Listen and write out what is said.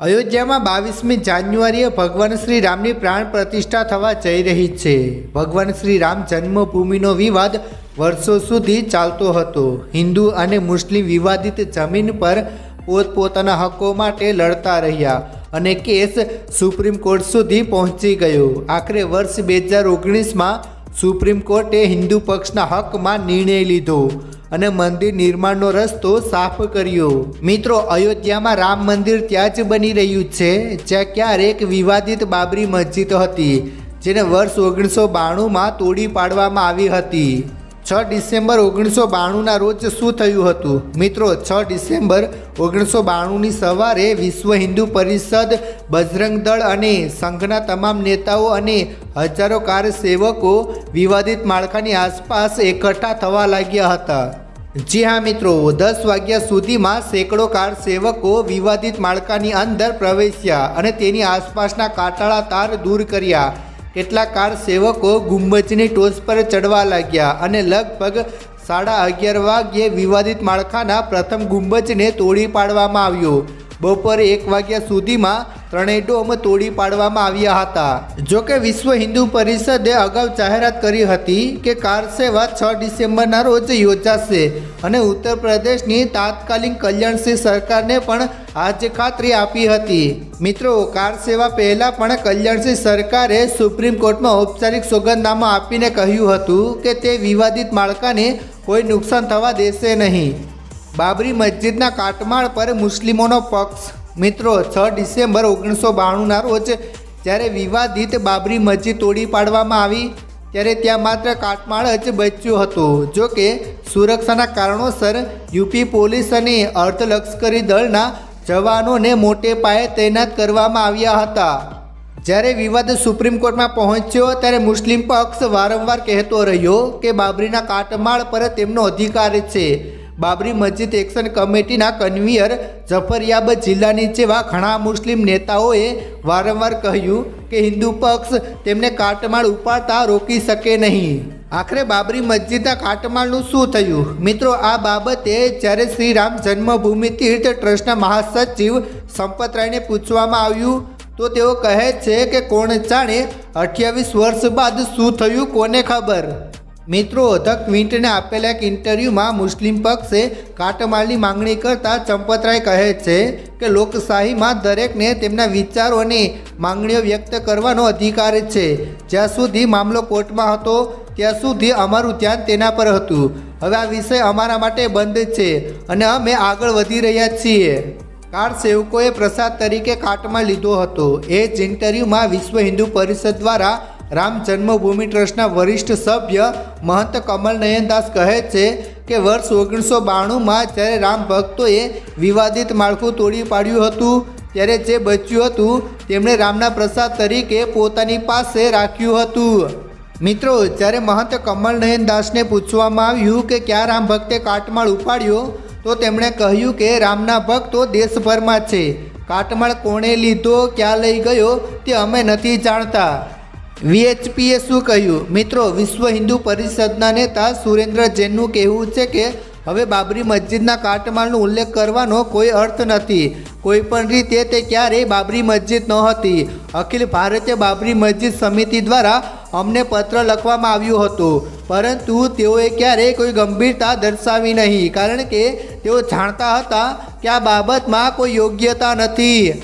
અયોધ્યામાં બાવીસમી જાન્યુઆરીએ ભગવાન શ્રી રામની પ્રાણ પ્રતિષ્ઠા થવા જઈ રહી છે. ભગવાન શ્રી રામ જન્મભૂમિનો વિવાદ વર્ષો સુધી ચાલતો હતો. હિન્દુ અને મુસ્લિમ વિવાદિત જમીન પર પોતપોતાના હકો માટે લડતા રહ્યા અને કેસ સુપ્રીમ કોર્ટ સુધી પહોંચી ગયો. આખરે વર્ષ બે હજાર ઓગણીસમાં સુપ્રીમ કોર્ટે હિન્દુ પક્ષના હકમાં નિર્ણય લીધો. અને મંદિર નિર્માણનો રસ્તો સાફ કર્યો. મિત્રો, અયોધ્યામાં રામ મંદિર ત્યાં જ બની રહ્યું છે, જ્યાં ક્યારેક વિવાદિત બાબરી મસ્જિદ હતી, જેને વર્ષ ઓગણીસો બાણુંમાં તોડી પાડવામાં આવી હતી. છ ડિસેમ્બર ઓગણીસો બાણુંના રોજ શું થયું હતું? મિત્રો, છ ડિસેમ્બર ઓગણીસો બાણુંની સવારે વિશ્વ હિન્દુ પરિષદ, બજરંગ દળ અને સંઘના તમામ નેતાઓ અને હજારો કાર સેવકો વિવાદિત માળખાની આસપાસ એકઠા થવા લાગ્યા હતા. જી હા, મિત્રો, દસ વાગ્યા સુધીમાં સેંકડો કાર સેવકો વિવાદિત માળખાની અંદર પ્રવેશ્યા અને તેની આસપાસના કાટાળા તાર દૂર કર્યા. કેટલાક કાર સેવકો ગુંબજની ટોચ પર ચડવા લાગ્યા અને લગભગ સાડા અગિયાર વાગ્યે વિવાદિત માળખાના પ્રથમ ગુંબજને તોડી પાડવામાં આવ્યો. બપોરે એક વાગ્યા સુધીમાં ત્રણેય ડોમ તોડી પાડવામાં આવ્યા હતા. જોકે વિશ્વ હિન્દુ પરિષદે અગાઉ જાહેરાત કરી હતી કે કાર સેવા છ ડિસેમ્બરના રોજ યોજાશે અને ઉત્તર પ્રદેશની તાત્કાલિક કલ્યાણસિંહ સરકારને પણ આજે ખાતરી આપી હતી. મિત્રો, કાર સેવા પહેલાં પણ કલ્યાણસિંહ સરકારે સુપ્રીમ કોર્ટમાં ઔપચારિક સોગંદનામું આપીને કહ્યું હતું કે તે વિવાદિત માળખાને કોઈ નુકસાન થવા દેશે નહીં. બાબરી મસ્જિદના કાટમાળ પર મુસ્લિમોનો પક્ષ મિત્રો, છ ડિસેમ્બર ઓગણીસો બાણુંના રોજ જ્યારે વિવાદિત બાબરી મસ્જિદ તોડી પાડવામાં આવી, ત્યારે ત્યાં માત્ર કાટમાળ જ બચ્યું હતું. જો કે સુરક્ષાના કારણોસર યુપી પોલીસ અને અર્ધલશ્કરી દળના જવાનોને મોટે પાયે તૈનાત કરવામાં આવ્યા હતા. જ્યારે વિવાદ સુપ્રીમ કોર્ટમાં પહોંચ્યો, ત્યારે મુસ્લિમ પક્ષ વારંવાર કહેતો રહ્યો કે બાબરીના કાટમાળ પર તેમનો અધિકાર છે. બાબરી મસ્જિદ એક્શન કમિટીના કન્વીનર જફરયાબ જિલ્લાની જેવા ઘણા મુસ્લિમ નેતાઓએ વારંવાર કહ્યું કે હિન્દુ પક્ષ તેમને કાટમાળ ઉપાડતા રોકી શકે નહીં. આખરે બાબરી મસ્જિદના કાટમાળનું શું થયું? મિત્રો, આ બાબતે જ્યારે શ્રી રામ જન્મભૂમિ તીર્થ ટ્રસ્ટના મહાસચિવ સંપતરાયને પૂછવામાં આવ્યું, તો તેઓ કહે છે કે કોણ જાણે અઠ્યાવીસ વર્ષ બાદ શું થયું, કોને ખબર? મિત્રો ધ ક્વિન્ટને આપેલા એક ઇન્ટરવ્યૂમાં મુસ્લિમ પક્ષે કાટમાળની માંગણી કરતા ચંપતરાય કહે છે કે લોકશાહીમાં દરેકને તેમના વિચારો અને માંગણીઓ વ્યક્ત કરવાનો અધિકાર છે. જ્યાં સુધી મામલો કોર્ટમાં હતો, ત્યાં સુધી અમારું ધ્યાન તેના પર હતું. હવે આ વિષય અમારા માટે બંધ છે અને અમે આગળ વધી રહ્યા છીએ. કાર સેવકોએ પ્રસાદ તરીકે કાટમાં લીધો હતો. એ જ ઇન્ટરવ્યૂમાં વિશ્વ હિન્દુ પરિષદ દ્વારા રામ જન્મભૂમિ ટ્રસ્ટના વરિષ્ઠ સભ્ય મહંત કમલ નયનદાસ કહે છે કે વર્ષ ઓગણીસો બાણુંમાં જ્યારે રામ ભક્તોએ વિવાદિત માળખું તોડી પાડ્યું હતું, ત્યારે જે બચ્યું હતું, તેમણે રામના પ્રસાદ તરીકે પોતાની પાસે રાખ્યું હતું. મિત્રો, જ્યારે મહંત કમલ નયનદાસને પૂછવામાં આવ્યું કે ક્યાં રામ ભક્તે કાટમાળ ઉપાડ્યો, તો તેમણે કહ્યું કે રામના ભક્તો દેશભરમાં છે. કાટમાળ કોણે લીધો, ક્યાં લઈ ગયો, તે અમે નથી જાણતા. વીએચપીએ શું કહ્યું? મિત્રો, વિશ્વ હિન્દુ પરિષદના નેતા સુરેન્દ્ર જૈનનું કહેવું છે કે, હવે બાબરી મસ્જિદના કાટમાળનો ઉલ્લેખ કરવાનો કોઈ અર્થ નથી. કોઈ પણ રીતે તે ક્યારેય બાબરી મસ્જિદ નહોતી અખિલ ભારતીય બાબરી મસ્જિદ સમિતિ દ્વારા અમને પત્ર લખવામાં આવ્યું હતું. પરંતુ તેઓએ ક્યારેય કોઈ ગંભીરતા દર્શાવી નહીં. કારણ કે, તેઓ જાણતા હતા કે આ બાબતમાં કોઈ યોગ્યતા નથી.